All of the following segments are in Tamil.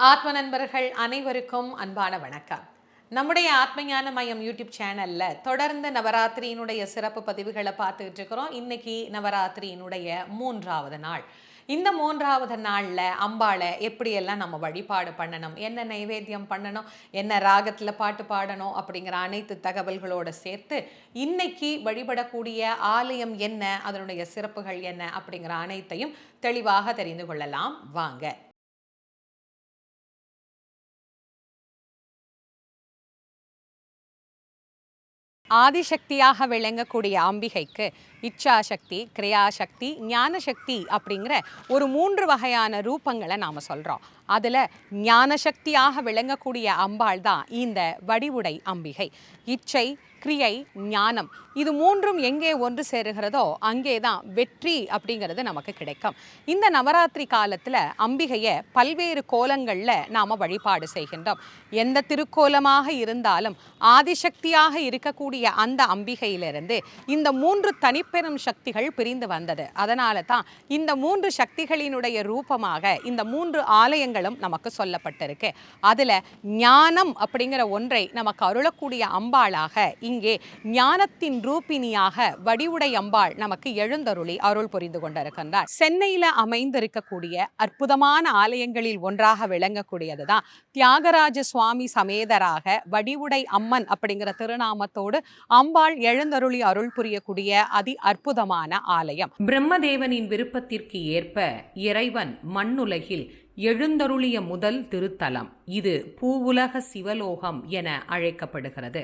ஆத்ம நண்பர்கள் அனைவருக்கும் அன்பான வணக்கம். நம்முடைய ஆத்மஞான மையம் யூடியூப் சேனலில் தொடர்ந்து நவராத்திரியினுடைய சிறப்பு பதிவுகளை பார்த்துக்கிட்டு இருக்கிறோம். இன்னைக்கு நவராத்திரியினுடைய மூன்றாவது நாள். இந்த மூன்றாவது நாளில் அம்பாளை எப்படியெல்லாம் நம்ம வழிபாடு பண்ணணும்? என்ன நைவேத்தியம் பண்ணணும்? என்ன ராகத்தில் பாட்டு பாடணும்? அப்படிங்கிற அனைத்து தகவல்களோடு சேர்த்து இன்னைக்கு வழிபடக்கூடிய ஆலயம் என்ன? அதனுடைய சிறப்புகள் என்ன? அப்படிங்கிற அனைத்தையும் தெளிவாக தெரிந்து கொள்ளலாம். வாங்க. ஆதிசக்தியாக விளங்கக்கூடிய அம்பிகைக்கு இச்சாசக்தி கிரியாசக்தி ஞானசக்தி அப்படிங்கிற ஒரு மூன்று வகையான ரூபங்களை நாம் சொல்கிறோம் அதில் ஞானசக்தியாக விளங்கக்கூடிய அம்பாள் தான் இந்த வடிவுடை அம்பிகை. இச்சை கிரியை ஞானம். இது மூன்றும் எங்கே ஒன்று சேருகிறதோ அங்கே தான் வெற்றி அப்படிங்கிறது நமக்கு கிடைக்கும். இந்த நவராத்திரி காலத்தில் அம்பிகையை பல்வேறு கோலங்களில் நாம் வழிபாடு செய்கின்றோம். எந்த திருக்கோலமாக இருந்தாலும் ஆதிசக்தியாக இருக்கக்கூடிய அந்த அம்பிகையிலிருந்து இந்த மூன்று தனிப்பெரும் சக்திகள் பிரிந்து வந்தது. அதனால தான் இந்த மூன்று சக்திகளினுடைய ரூபமாக இந்த மூன்று ஆலயங்களும் நமக்கு சொல்லப்பட்டிருக்கு. அதில் ஞானம் அப்படிங்கிற ஒன்றை நமக்கு அருளக்கூடிய அம்பாளாக இங்கே ஞானத்தின் ரூபினியாக வடிவுடை அம்பாள் நமக்கு எழுந்தருளி அருள் புரிந்து கொண்டிருக்கின்றார். சென்னையில அமைந்திருக்கக்கூடிய அற்புதமான ஆலயங்களில் ஒன்றாக விளங்கக்கூடியது தான் தியாகராஜ சுவாமி சமேதராக வடிவுடை அம்மன் அப்படிங்கிற திருநாமத்தோடு அம்பாள் எழுந்தருளி அருள் புரியக்கூடிய அதி அற்புதமான ஆலயம். பிரம்மதேவனின் விருப்பத்திற்கு ஏற்ப இறைவன் மண்ணுலகில் எழுந்தருளிய முதல் திருத்தலம். இது பூவுலக சிவலோகம் என அழைக்கப்படுகிறது.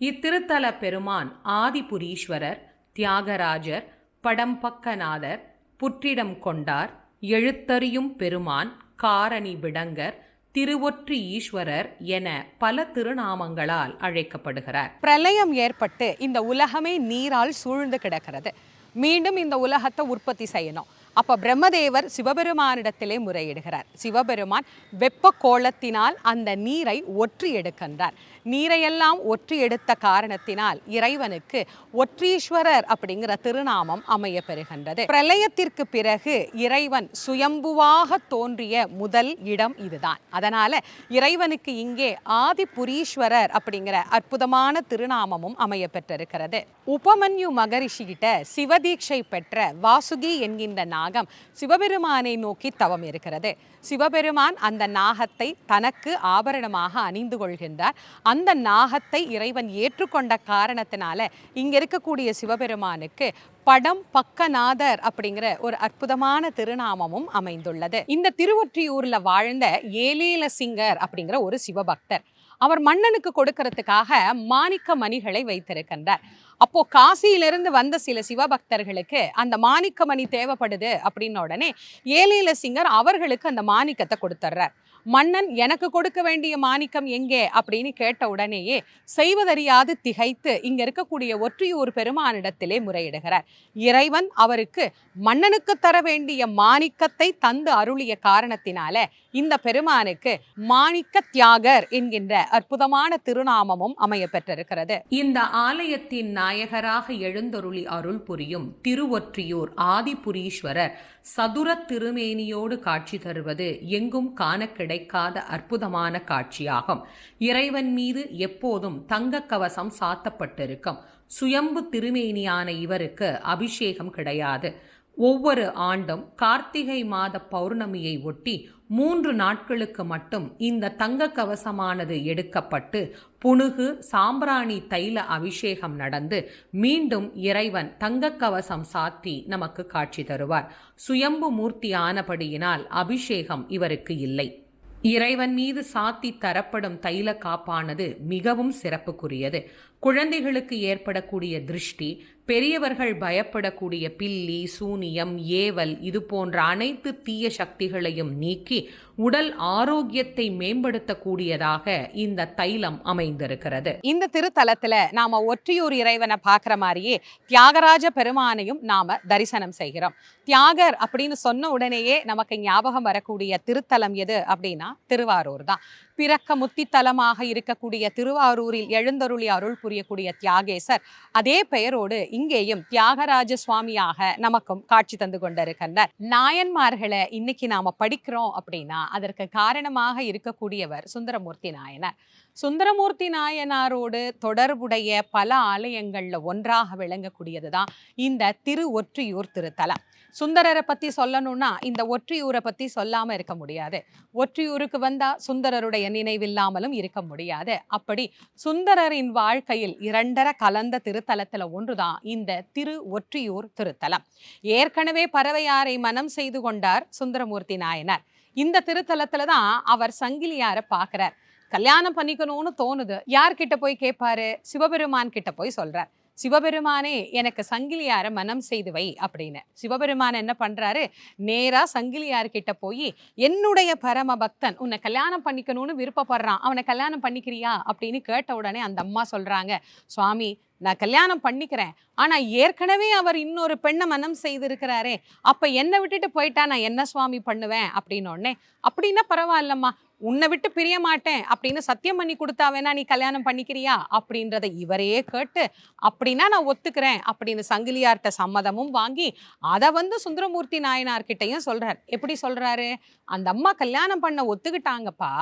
இத்திருத்தல பெருமான் ஆதிபுரீஸ்வரர் தியாகராஜர் படம்பக்கநாதர் புற்றிடம் கொண்டார் எழுத்தறியும் பெருமான் காரணி விடங்கர் திருவொற்று ஈஸ்வரர் என பல திருநாமங்களால் அழைக்கப்படுகிறார். பிரளயம் ஏற்பட்டு இந்த உலகமே நீரால் சூழ்ந்து கிடக்கிறது. மீண்டும் இந்த உலகத்தை உற்பத்தி செய்யணும். அப்ப பிரம்மதேவர் சிவபெருமானிடத்திலே முறையிடுகிறார். சிவபெருமான் வெப்ப கோலத்தினால் அந்த நீரை ஒற்றி எடுக்கின்றார். நீரையெல்லாம் ஒற்றி எடுத்த காரணத்தினால் இறைவனுக்கு ஒற்றீஸ்வரர் அப்படிங்கிற திருநாமம் அமைய பெறுகின்றது பிரளயத்திற்கு பிறகு இறைவன் சுயம்புவாக தோன்றிய முதல் இடம் இதுதான். அதனால இறைவனுக்கு இங்கே ஆதிபுரீஸ்வரர் அப்படிங்கிற அற்புதமான திருநாமமும் அமைய பெற்றிருக்கிறது உபமன்யு மகரிஷிகிட்ட சிவதீட்சை பெற்ற வாசுகி என்கின்ற நாகம் சிவபெருமானை நோக்கி தவம் இருக்கிறது. சிவபெருமான் அந்த நாகத்தை தனக்கு ஆபரணமாக அணிந்து கொள்கின்றார். அந்த நாகத்தை இறைவன் ஏற்றுக்கொண்ட காரணத்தினால இங்கே இருக்கக்கூடிய சிவபெருமானுக்கு படம் பக்கநாதர் அப்படிங்கிற ஒரு அற்புதமான திருநாமமும் அமைந்துள்ளது. இந்த திருவொற்றியூர்ல வாழ்ந்த ஏலேல சிங்கர் அப்படிங்கிற ஒரு சிவபக்தர் அவர் மன்னனுக்கு கொடுக்கறதுக்காக மாணிக்க மணிகளை வைத்திருக்கின்றார். அப்போ காசியிலிருந்து வந்த சில சிவபக்தர்களுக்கு அந்த மாணிக்க மணி தேவைப்படுது அப்படின்ன உடனே ஏலேல சிங்கர் அவர்களுக்கு அந்த மாணிக்கத்தை கொடுத்துட்றார் மன்னன் எனக்கு கொடுக்க வேண்டிய மாணிக்கம் எங்கே? அப்படின்னு கேட்ட உடனேயே செய்வதறியாது திகைத்து இங்க இருக்கக்கூடிய ஒற்றியூர் பெருமானிடத்திலே முறையிடுகிறார். இறைவன் அவருக்கு மன்னனுக்கு தர வேண்டிய மாணிக்கத்தை தந்து அருளிய காரணத்தினால இந்த பெருமானுக்கு மாணிக்க தியாகர் என்கின்ற அற்புதமான திருநாமமும் அமைய பெற்றிருக்கிறது. இந்த ஆலயத்தின் நாயகராக எழுந்தருளி அருள் புரியும் திருவொற்றியூர் ஆதிபுரீஸ்வரர் சதுர திருமேனியோடு காட்சி தருவது எங்கும் காண கிடைக்காத அற்புதமான காட்சியாகும். இறைவன் மீது எப்போதும் தங்க கவசம் சாத்தப்பட்டிருக்கும். சுயம்பு திருமேனியான இவருக்கு அபிஷேகம் கிடையாது. ஒவ்வொரு ஆண்டும் கார்த்திகை மாத பௌர்ணமியை ஒட்டி மூன்று நாட்களுக்கு மட்டும் இந்த தங்க கவசமானது எடுக்கப்பட்டு புனுகு சாம்பிராணி தைல அபிஷேகம் நடந்து மீண்டும் இறைவன் தங்க கவசம் சாத்தி நமக்கு காட்சி தருவார். சுயம்பு மூர்த்தி ஆனபடியினால் அபிஷேகம் இவருக்கு இல்லை. இறைவன் மீது சாத்தி தரப்படும் தைல காப்பானது மிகவும் சிறப்புக்குரியது. குழந்தைகளுக்கு ஏற்படக்கூடிய திருஷ்டி பெரியவர்கள் பயப்படக்கூடிய பில்லி சூனியம் ஏவல் இது போன்ற அனைத்து தீய சக்திகளையும் நீக்கி உடல் ஆரோக்கியத்தை மேம்படுத்தக்கூடியதாக இந்த தைலம் அமைந்திருக்கிறது. இந்த திருத்தலத்துல நாம ஒற்றியூர் இறைவனை பார்க்குற மாதிரியே தியாகராஜ பெருமானையும் நாம தரிசனம் செய்கிறோம். தியாகர் அப்படின்னு சொன்ன உடனேயே நமக்கு ஞாபகம் வரக்கூடிய திருத்தலம் எது அப்படின்னா திருவாரூர் தான். பிறக்க முத்தித்தலமாக இருக்கக்கூடிய திருவாரூரில் எழுந்தருளி அருள் புரியக்கூடிய தியாகேசர். அதே பெயரோடு இங்கேயும் தியாகராஜ சுவாமியாக நமக்கும் காட்சி தந்து கொண்டிருக்கின்றார். நாயன்மார்களை இன்னைக்கு நாம படிக்கிறோம் அப்படின்னா அதற்கு காரணமாக இருக்கக்கூடியவர் சுந்தரமூர்த்தி நாயனார். சுந்தரமூர்த்தி நாயனாரோடு தொடர்புடைய பல ஆலயங்கள்ல ஒன்றாக விளங்கக்கூடியதுதான் இந்த திரு ஒற்றியூர் திருத்தலம். சுந்தரரை பத்தி சொல்லணும்னா இந்த ஒற்றியூரை பத்தி சொல்லாம இருக்க முடியாது. ஒற்றியூருக்கு வந்தா சுந்தரருடைய நினைவில்லாமலும் இருக்க முடியாது. அப்படி சுந்தரரின் வாழ்க்கையில் இரண்டர கலந்த திருத்தலத்துல ஒன்றுதான் இந்த திரு ஒற்றியூர் திருத்தலம். ஏற்கனவே பறவையாரை மனம் செய்து கொண்டார் சுந்தரமூர்த்தி நாயனார். இந்த திருத்தலத்துல தான் அவர் சங்கிலியாரை பார்க்கிறார் கல்யாணம் பண்ணிக்கணும்னு தோணுது. யார்கிட்ட போய் கேட்பாரு சிவபெருமான் கிட்ட போய் சொல்றார். சிவபெருமானே எனக்கு சங்கிலியார மனம் செய்து வை அப்படின்னு. சிவபெருமான் என்ன பண்றாரு? நேரா சங்கிலியார் கிட்ட போய் என்னுடைய பரம பக்தன் உன்னை கல்யாணம் பண்ணிக்கணும்னு விருப்பப்படுறான். அவனை கல்யாணம் பண்ணிக்கிறியா? அப்படின்னு கேட்ட உடனே அந்த அம்மா சொல்றாங்க சுவாமி நான் கல்யாணம் பண்ணிக்கிறேன். ஆனா ஏற்கனவே அவர் இன்னொரு பெண்ணை மனம் செய்திருக்கிறாரே. அப்ப என்னை விட்டுட்டு போயிட்டா நான் என்ன சுவாமி பண்ணுவேன்? அப்படின்னு உடனே அப்படின்னா பரவாயில்லம்மா. உன்னை விட்டு பிரிய மாட்டேன் அப்படின்னு சத்தியம் பண்ணி கொடுத்தா வேணா நீ கல்யாணம் பண்ணிக்கிறியா? அப்படின்றத இவரே கேட்டு அப்படின்னா நான் ஒத்துக்கிறேன் அப்படின்னு சங்கிலியார்ட்ட சம்மதமும் வாங்கி அதை வந்து சுந்தரமூர்த்தி நாயனார்கிட்டையும் சொல்றார். எப்படி சொல்றாரு? அந்த அம்மா கல்யாணம் பண்ண ஒத்துக்கிட்டாங்கப்பா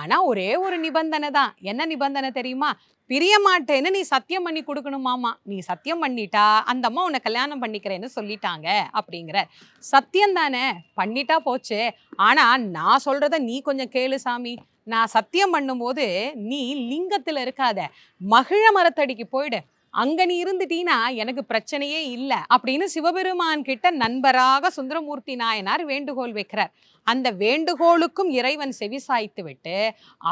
ஆனா ஒரே ஒரு நிபந்தனை தான். என்ன நிபந்தனை தெரியுமா? பிரிய மாட்டேன்னு நீ சத்தியம் பண்ணி கொடுக்கணுமாமா நீ சத்தியம் பண்ணிட்டா அந்த அம்மா உன்னை கல்யாணம் பண்ணிக்கிறேன்னு சொல்லிட்டாங்க அப்படிங்கிற சத்தியம் தானே பண்ணிட்டா போச்சு. ஆனா நான் சொல்றத நீ கொஞ்சம் கேளு சாமி. நான் சத்தியம் பண்ணும்போது நீ லிங்கத்துல இருக்காத. மகிழ மரத்தடிக்கு போயிடு. அங்க நீ இருந்துட்டீனா எனக்கு பிரச்சனையே இல்லை அப்படின்னு சிவபெருமான் கிட்ட நண்பராக சுந்தரமூர்த்தி நாயனார் வேண்டுகோள் வைக்கிறார். அந்த வேண்டுகோளுக்கும் இறைவன் செவிசாய்த்து விட்டு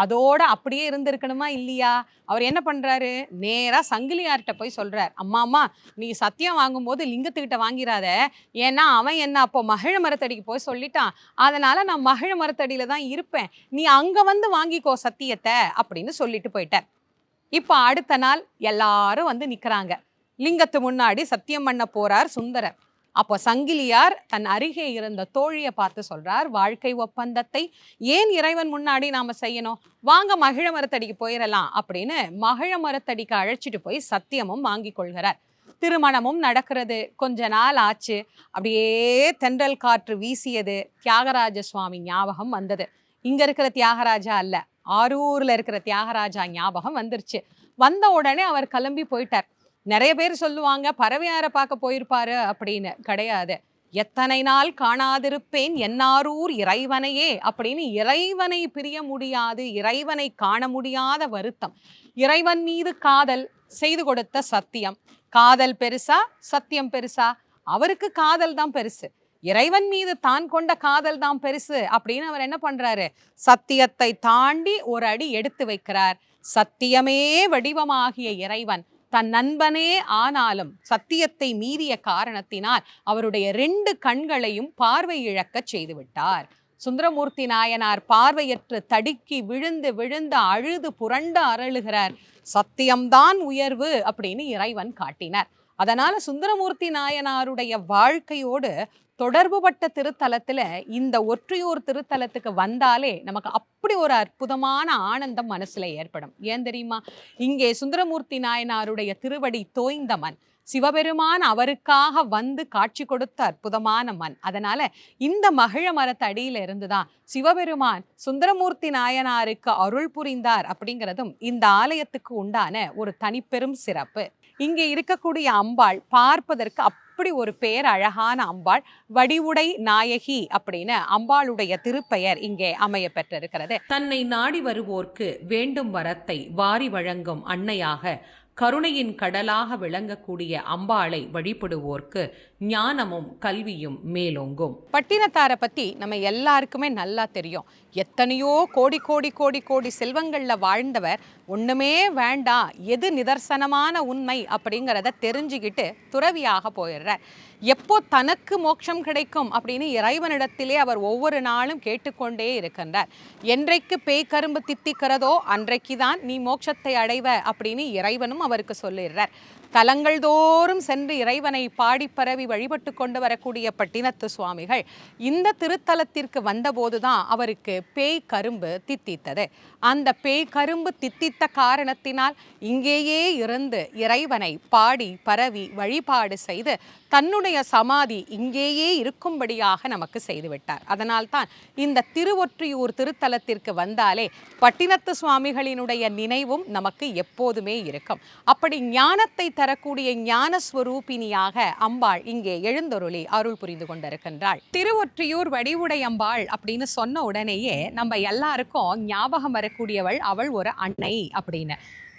அதோட அப்படியே இருந்திருக்கணுமா இல்லையா? அவர் என்ன பண்றாரு? நேரா சங்கிலியார்கிட்ட போய் சொல்றார். அம்மா அம்மா நீ சத்தியம் வாங்கும்போது லிங்கத்துக்கிட்ட வாங்கிறாத ஏன்னா அவன் என்ன அப்போ மகிழ மரத்தடிக்கு போய் சொல்லிட்டான். அதனால நான் மகிழ மரத்தடியில தான் இருப்பேன். நீ அங்க வந்து வாங்கிக்கோ சத்தியத்தை அப்படின்னு சொல்லிட்டு போயிட்டார். இப்போ அடுத்த நாள் எல்லாரும் வந்து நிற்கிறாங்க லிங்கத்து முன்னாடி சத்தியம் பண்ண போறார் சுந்தரர். அப்போ சங்கிலியார் தன் அருகே இருந்த தோழியை பார்த்து சொல்றார் வாழ்க்கை ஒப்பந்தத்தை ஏன் இறைவன் முன்னாடி நாம செய்யணும்? வாங்க மகிழ மரத்தடிக்கு போயிடலாம் அப்படின்னு மகிழ மரத்தடிக்கு அழைச்சிட்டு போய் சத்தியமும் வாங்கி கொள்கிறார். திருமணமும் நடக்கிறது. கொஞ்ச நாள் ஆச்சு. அப்படியே தென்றல் காற்று வீசியது. தியாகராஜ சுவாமி ஞாபகம் வந்தது. இங்க இருக்கிற தியாகராஜா அல்ல. ஆரூர்ல இருக்கிற தியாகராஜா ஞாபகம் வந்துருச்சு. வந்த உடனே அவர் கிளம்பி போயிட்டார். நிறைய பேர் சொல்லுவாங்க பறவையாரை பார்க்க போயிருப்பாரு அப்படின்னு. கிடையாது. எத்தனை நாள் காணாதிருப்பேன் என்னாரூர் இறைவனையே அப்படின்னு இறைவனை பிரிய முடியாது இறைவனை காண முடியாத வருத்தம். இறைவன் மீது காதல் செய்து கொடுத்த சத்தியம். காதல் பெருசா? சத்தியம் பெருசா? அவருக்கு காதல் தான் பெருசு. இறைவன் மீது தான் கொண்ட காதல் தான் பெருசு அப்படின்னு அவர் என்ன பண்றாரு? சத்தியத்தை தாண்டி ஒரு அடி எடுத்து வைக்கிறார். சத்தியமே வடிவமாகிய இறைவன். தன் நண்பனே ஆனாலும் சத்தியத்தை மீறிய காரணத்தினால் அவருடைய ரெண்டு கண்களையும் பார்வை இழக்கச் செய்துவிட்டார். சுந்தரமூர்த்தி நாயனார் பார்வையற்று தடுக்கி விழுந்து விழுந்து அழுது புரண்டு அரழுகிறார். சத்தியம்தான் உயர்வு அப்படின்னு இறைவன் காட்டினார். அதனால சுந்தரமூர்த்தி நாயனாருடைய வாழ்க்கையோடு தொடர்புபட்ட திருத்தலத்துல இந்த ஒற்றையூர் திருத்தலத்துக்கு வந்தாலே நமக்கு அப்படி ஒரு அற்புதமான ஆனந்தம் மனசுல ஏற்படும். ஏன் தெரியுமா? இங்கே சுந்தரமூர்த்தி நாயனாருடைய திருவடி தோய்ந்த மண். சிவபெருமான் அவருக்காக வந்து காட்சி கொடுத்த அற்புதமான மண். அதனால இந்த மகிழ மரத்தடியில இருந்துதான் சிவபெருமான் சுந்தரமூர்த்தி நாயனாருக்கு அருள் புரிந்தார் அப்படிங்கிறதும் இந்த ஆலயத்துக்கு உண்டான ஒரு தனிப்பெரும் சிறப்பு. இங்கே இருக்கக்கூடிய அம்பாள் பார்ப்பதற்கு அப்படி ஒரு பேர் அழகான அம்பாள். வடிவுடை நாயகி அப்படின்னு அம்பாளுடைய திருப்பெயர் இங்கே அமைய பெற்றிருக்கிறது. தன்னை நாடி வருவோர்க்கு வேண்டும் வரத்தை வாரி வழங்கும் அன்னையாக கருணையின் கடலாக விளங்கக்கூடிய அம்பாளை வழிபடுவோர்க்கு ஞானமும் கல்வியும் மேலோங்கும். பட்டினத்தாரை பத்தி நம்ம எல்லாருக்குமே நல்லா தெரியும். எத்தனையோ கோடி கோடி கோடி கோடி செல்வங்கள்ல வாழ்ந்தவர் ஒன்றுமே வேண்டாம் எது நிதர்சனமான உண்மை அப்படிங்கிறத தெரிஞ்சுக்கிட்டு துறவியாக போயிடுறார். எப்போ தனக்கு மோட்சம் கிடைக்கும் அப்படின்னு இறைவனிடத்திலே அவர் ஒவ்வொரு நாளும் கேட்டுக்கொண்டே இருக்கின்றார். என்றைக்கு பேய் கரும்பு தித்திக்கிறதோ அன்றைக்கு தான் நீ மோட்சத்தை அடைவ அப்படின்னு இறைவனும் அவருக்கு சொல்லிடுறார். தலங்கள் தோறும் சென்று இறைவனை பாடி பரவி வழிபட்டு கொண்டு வரக்கூடிய பட்டினத்து சுவாமிகள் இந்த திருத்தலத்திற்கு வந்தபோதுதான் அவருக்கு பேய் கரும்பு தித்தித்தது. அந்த பேய் கரும்பு தித்தித்த காரணத்தினால் இங்கேயே இருந்து இறைவனை பாடி பரவி வழிபாடு செய்து தன்னுடைய சமாதி இங்கேயே இருக்கும்படியாக நமக்கு செய்துவிட்டார். அதனால்தான் இந்த திருவொற்றியூர் திருத்தலத்திற்கு வந்தாலே பட்டினத்து சுவாமிகளினுடைய நினைவும் நமக்கு எப்போதுமே இருக்கும். அப்படி ஞானத்தை தரக்கூடிய ஞானஸ்வரூபிணியாக அம்பாள் இங்கே எழுந்தொருளி அருள் புரிந்து கொண்டிருக்கின்றாள். திருவொற்றியூர் வடிவுடை அம்பாள் அப்படின்னு சொன்ன உடனேயே நம்ம எல்லாருக்கும் ஞாபகம் வரக்கூடியவள் அவள் ஒரு அன்னை அப்படின்னு.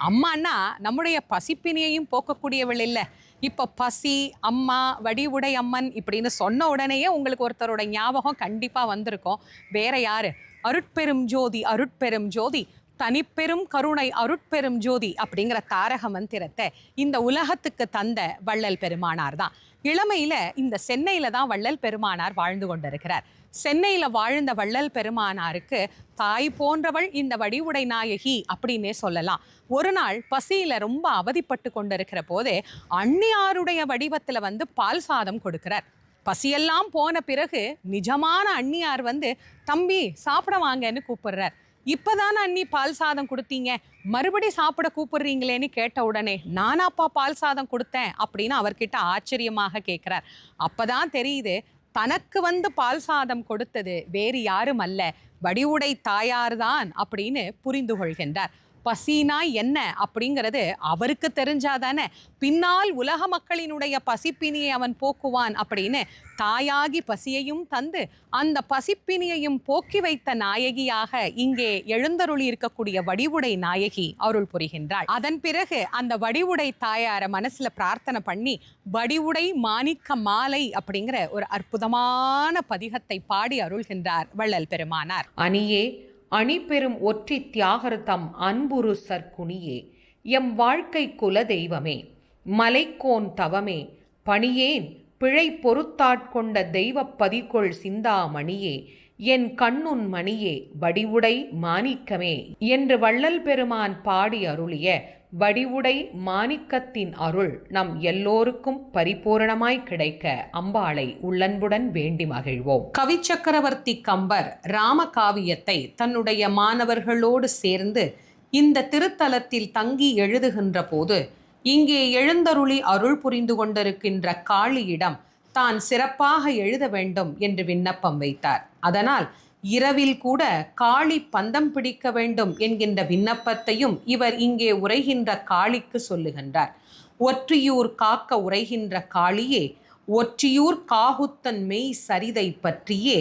அம்மான்னா நம்முடைய பசிப்பினியையும் போக்கக்கூடியவள் இல்லை. இப்போ பசி அம்மா வடிவுடை அம்மன் இப்படின்னு சொன்ன உடனேயே உங்களுக்கு ஒருத்தரோட ஞாபகம் கண்டிப்பாக வந்திருக்கும். வேற யாரு? அருட்பெரும் ஜோதி அருட்பெரும் ஜோதி. தனிப்பெரும் கருணை அருட்பெரும் ஜோதி அப்படிங்கிற தாரக மந்திரத்தை இந்த உலகத்துக்கு தந்த வள்ளல் பெருமானார் தான். இளமையில இந்த சென்னையில தான் வள்ளல் பெருமானார் வாழ்ந்து கொண்டிருக்கிறார். சென்னையில வாழ்ந்த வள்ளல் பெருமானாருக்கு தாய் போன்றவள் இந்த வடிவுடை நாயகி அப்படின்னே சொல்லலாம். ஒரு நாள் பசியில ரொம்ப அவதிப்பட்டு கொண்டிருக்கிற போதே அன்னியாருடைய வடிவத்துல வந்து பால் சாதம் கொடுக்கிறார். பசியெல்லாம் போன பிறகு நிஜமான அண்ணியார் வந்து தம்பி சாப்பிட வாங்கன்னு கூப்பிடுறார். இப்பதானே அண்ணி பால் சாதம் கொடுத்தீங்க? மறுபடி சாப்பிட கூப்பிடுறீங்களேன்னு கேட்ட உடனே நானாப்பா பால் சாதம் கொடுத்தேன் அப்படின்னு அவர்கிட்ட ஆச்சரியமாக கேட்குறார் அப்போதான் தெரியுது தனக்கு வந்து பால் சாதம் கொடுத்தது வேறு யாரும் அல்ல வடிவுடை தாயார் தான் அப்படின்னு புரிந்து கொள்கின்றார். பசினா என்ன அப்படிங்கிறது அவருக்கு தெரிஞ்சாதானே. பின்னால் உலக மக்களினுடைய பசிப்பினியை அவன் போக்குவான் அப்படின்னு தாயாகி பசியையும் தந்து அந்த பசிப்பினியையும் போக்கி வைத்த நாயகியாக இங்கே எழுந்தருளி இருக்கக்கூடிய வடிவுடை நாயகி அருள் புரிகின்றாள். அதன் பிறகு அந்த வடிவுடை தாயார மனசுல பிரார்த்தனை பண்ணி வடிவுடை மாணிக்க மாலை அப்படிங்கிற ஒரு அற்புதமான பதிகத்தை பாடி அருள்கின்றார் வள்ளல் பெருமானார். அணியே அணிபெரும் ஒற்றி தியாகர்தம் அன்புரு சற்குனியே. எம் வாழ்க்கை குல தெய்வமே மலைக்கோன் தவமே பணியேன் பிழை பொறுத்தாட்கொண்ட தெய்வப் பதிகொள் சிந்தாமணியே என் கண்ணுன் மணியே வடிவுடை மாணிக்கமே. என்று வள்ளல் பெருமான் பாடி அருளிய வடிவுடை மாணிக்கத்தின் அருள் நம் எல்லோருக்கும் பரிபூரணமாய் கிடைக்க அம்பாளை உள்ளன்புடன் வேண்டி மகிழ்வோம். கவிச்சக்கரவர்த்தி கம்பர் ராமகாவியத்தை தன்னுடைய மாணவர்களோடு சேர்ந்து இந்த திருத்தலத்தில் தங்கி எழுதுகின்ற போது இங்கே எழுந்தருளி அருள் புரிந்து கொண்டிருக்கின்ற காளியிடம் தான் சிறப்பாக எழுத வேண்டும் என்று விண்ணப்பம் வைத்தார். அதனால் இரவில் கூட காளி பந்தம் பிடிக்க வேண்டும் என்கின்ற விண்ணப்பத்தையும் இவர் இங்கே உரைகின்ற காளிக்கு சொல்லுகின்றார். ஒற்றியூர் காக்க உரைகின்ற காளியே ஒற்றியூர் காகுத்தன் மெய் சரிதை பற்றியே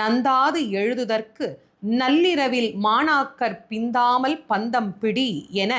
நந்தாது எழுதுதற்கு நள்ளிரவில் மாணாக்கர் பிந்தாமல் பந்தம் பிடி என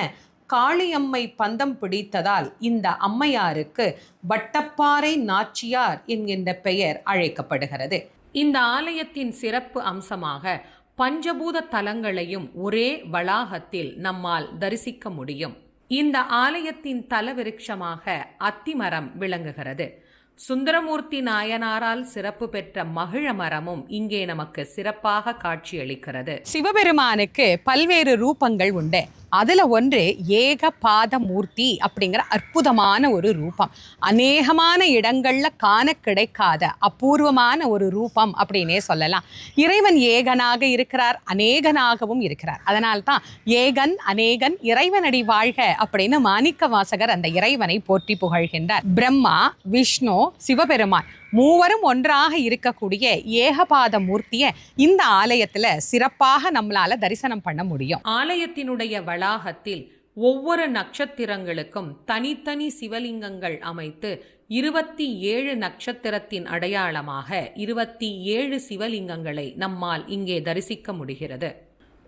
காளியம்மை பந்தம் பிடித்ததால் இந்த அம்மையாருக்கு வட்டப்பாறை நாச்சியார் என்கின்ற பெயர் அழைக்கப்படுகிறது. இந்த ஆலயத்தின் சிறப்பு அம்சமாக பஞ்சபூத தலங்களையும் ஒரே வளாகத்தில் நம்மால் தரிசிக்க முடியும். இந்த ஆலயத்தின் தலவிருட்சமாக அத்திமரம் விளங்குகிறது. சுந்தரமூர்த்தி நாயனாரால் சிறப்பு பெற்ற மகிழ மரமும் இங்கே நமக்கு சிறப்பாக காட்சியளிக்கிறது. சிவபெருமானுக்கு பல்வேறு ரூபங்கள் உண்டு. அதுல ஒன்று ஏகபாத மூர்த்தி அப்படிங்கிற அற்புதமான ஒரு ரூபம். அநேகமான இடங்கள்ல காண கிடைக்காத அபூர்வமான ஒரு ரூபம் அப்படின்னே சொல்லலாம். இறைவன் ஏகனாக இருக்கிறார் அநேகனாகவும் இருக்கிறார். அதனால்தான் ஏகன் அநேகன் இறைவனடி வாழ்க அப்படின்னு மாணிக்க வாசகர் அந்த இறைவனை போற்றி புகழ்கின்றார். பிரம்மா விஷ்ணு சிவபெருமான் மூவரும் ஒன்றாக இருக்கக்கூடிய ஏகபாத மூர்த்தியை இந்த ஆலயத்துல சிறப்பாக நம்மளால தரிசனம் பண்ண முடியும். ஆலயத்தினுடைய வளாகத்தில் ஒவ்வொரு நட்சத்திரங்களுக்கும் தனித்தனி சிவலிங்கங்கள் அமைத்து இருபத்தி ஏழு நட்சத்திரத்தின் அடையாளமாக இருபத்தி ஏழு சிவலிங்கங்களை நம்மால் இங்கே தரிசிக்க முடிகிறது.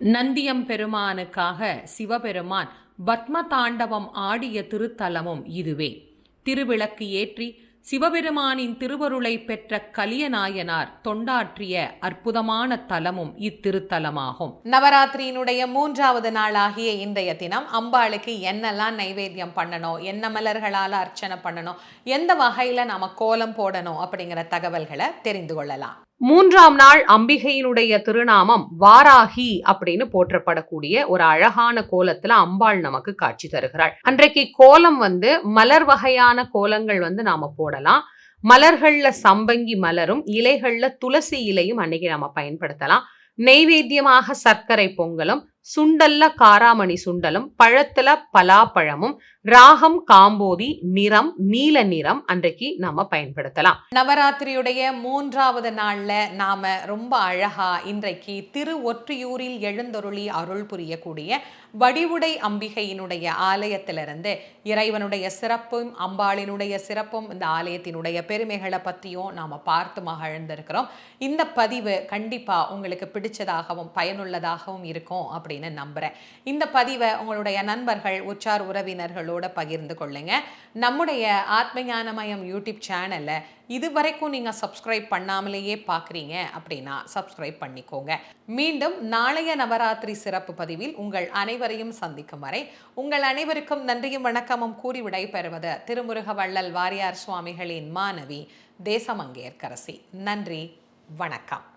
நந்தியம் பெருமானுக்காக சிவபெருமான் பத்ம தாண்டவம் ஆடிய திருத்தலமும் இதுவே. திருவிளக்கு ஏற்றி சிவபெருமானின் திருவருளை பெற்ற கலியநாயனார் தொண்டாற்றிய அற்புதமான தலமும் இத்திருத்தலமாகும். நவராத்திரியினுடைய மூன்றாவது நாளாகிய இன்றைய தினம் அம்பாளுக்கு என்னெல்லாம் நைவேத்தியம் பண்ணணும் என்ன மலர்களால் அர்ச்சனை பண்ணணும் எந்த வகையில் நாம கோலம் போடணும் அப்படிங்கிற தகவல்களை தெரிந்து கொள்ளலாம். மூன்றாம் நாள் அம்பிகையினுடைய திருநாமம் வாராகி அப்படின்னு போற்றப்படக்கூடிய ஒரு அழகான கோலத்துல அம்பாள் நமக்கு காட்சி தருகிறாள். அன்றைக்கு கோலம் வந்து மலர் வகையான கோலங்கள் வந்து நாம போடலாம். மலர்கள்ல சம்பங்கி மலரும் இலைகள்ல துளசி இலையும் அன்னைக்கு நாம பயன்படுத்தலாம். நெய்வேத்தியமாக சர்க்கரை பொங்கலும் சுண்டல்ல காராமணி சுண்டலும் பழத்துல பலாப்பழமும் ராகம் காம்போதி நிறம் நீல நிறம் அன்றைக்கு நாம பயன்படுத்தலாம். நவராத்திரியுடைய மூன்றாவது நாள்ல நாம ரொம்ப அழகா இன்றைக்கு திரு ஒற்றியூரில் எழுந்தருளி அருள் புரியக்கூடிய வடிவுடை அம்பிகையினுடைய ஆலயத்திலிருந்து இறைவனுடைய சிறப்பும் அம்பாளினுடைய சிறப்பும் இந்த ஆலயத்தினுடைய பெருமைகளை பற்றியும் நாம பார்த்து மகிழ்ந்திருக்கிறோம் இந்த பதிவு கண்டிப்பா உங்களுக்கு பிடிச்சதாகவும் பயனுள்ளதாகவும் இருக்கும் அப்படின்னு நம்புறேன். இந்த பதிவை உங்களுடைய நண்பர்கள் உற்றார் உறவினர்களோட பகிர்ந்து கொள்ளுங்க. நம்முடைய ஆத்ம ஞானமயம் யூடியூப் சேனலை இது வரைக்கும் நீங்கள் சப்ஸ்கிரைப் பண்ணாமலேயே பார்க்குறீங்க அப்படின்னா சப்ஸ்கிரைப் பண்ணிக்கோங்க. மீண்டும் நாளைய நவராத்திரி சிறப்பு பதிவில் உங்கள் அனைவரையும் சந்திக்கும் வரை உங்கள் அனைவருக்கும் நன்றியும் வணக்கமும் கூறி விடைபெறுவது திருமுருக வள்ளல் வாரியார் சுவாமிகளின் மாணவி தேசமங்கேற்கரசி. நன்றி வணக்கம்.